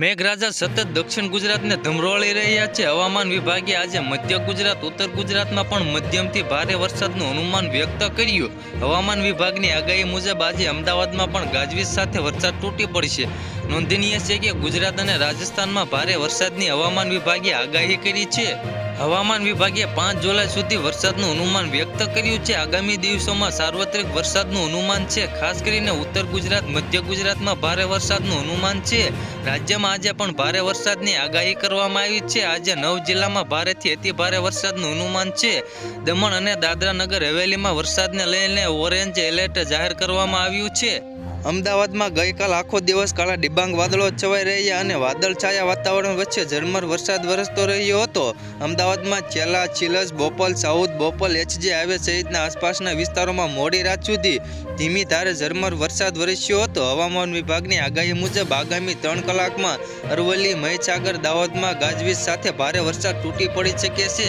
મેઘરાજા સતત દક્ષિણ ગુજરાતને ધમરોળી રહ્યા છે. હવામાન વિભાગે આજે મધ્ય ગુજરાત, ઉત્તર ગુજરાતમાં પણ મધ્યમથી ભારે વરસાદનું અનુમાન વ્યક્ત કર્યું. હવામાન વિભાગની આગાહી મુજબ આજે અમદાવાદમાં પણ ગાજવીજ સાથે વરસાદ તૂટી પડશે. નોંધનીય છે કે ગુજરાત અને રાજસ્થાનમાં ભારે વરસાદની હવામાન વિભાગે આગાહી કરી છે. હવામાન વિભાગે પાંચ જુલાઈ સુધી વરસાદનું અનુમાન વ્યક્ત કર્યું છે. આગામી દિવસોમાં સાર્વત્રિક વરસાદનું અનુમાન છે. ખાસ કરીને ઉત્તર ગુજરાત, મધ્ય ગુજરાતમાં ભારે વરસાદનું અનુમાન છે. રાજ્યમાં આજે પણ ભારે વરસાદની આગાહી કરવામાં આવી છે. આજે નવ જિલ્લામાં ભારેથી અતિ ભારે વરસાદનું અનુમાન છે. દમણ અને દાદરા નગર હવેલીમાં વરસાદને લઈને ઓરેન્જ એલર્ટ જાહેર કરવામાં આવ્યું છે. અમદાવાદમાં ગઈકાલ આખો દિવસ કાળા ડિબાંગ વાદળો છવાઈ રહ્યા અને વાદળછાયા વાતાવરણ વચ્ચે ઝરમર વરસાદ વરસતો રહ્યો હતો. અમદાવાદમાં ચેલા, ચિલસ, બોપલ, સાઉથ બોપલ, એચજે, હાઈવે સહિતના આસપાસના વિસ્તારોમાં મોડી રાત સુધી ધીમી ધારે ઝરમર વરસાદ વરસ્યો હતો. હવામાન વિભાગની આગાહી મુજબ આગામી ત્રણ કલાકમાં અરવલ્લી, મહીસાગર, દાહોદમાં ગાજવીજ સાથે ભારે વરસાદ તૂટી પડી શકે છે.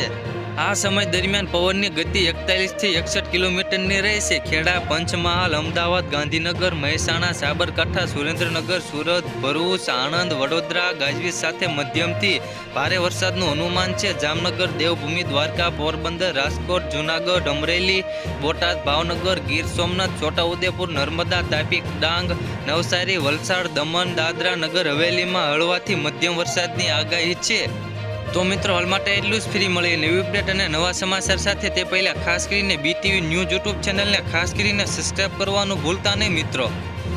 આ સમય દરમિયાન પવનની ગતિ એકતાલીસથી એકસઠ કિલોમીટરની રહેશે. ખેડા, પંચમહાલ, અમદાવાદ, ગાંધીનગર, મહેસાણા, સાબરકાંઠા, સુરેન્દ્રનગર, સુરત, ભરૂચ, આણંદ, વડોદરા, ગાજવીજ સાથે મધ્યમથી ભારે વરસાદનું અનુમાન છે. જામનગર, દેવભૂમિ, દ્વારકા, પોરબંદર, રાજકોટ, જૂનાગઢ, અમરેલી, બોટાદ, ભાવનગર, ગીર સોમનાથ, છોટાઉદેપુર, નર્મદા, તાપી, ડાંગ, નવસારી, વલસાડ, દમણ, દાદરા નગર, હવેલીમાં હળવાથી મધ્યમ વરસાદની આગાહી છે. તો મિત્રો, હાલ માટે એટલું જ. ફ્રી મળીએ નવી અપડેટ અને નવા સમાચાર સાથે. તે પહેલાં ખાસ કરીને બીટીવી ન્યૂઝ યુટ્યુબ ચેનલને ખાસ કરીને સબસ્ક્રાઈબ કરવાનું ભૂલતા નહીં, મિત્રો.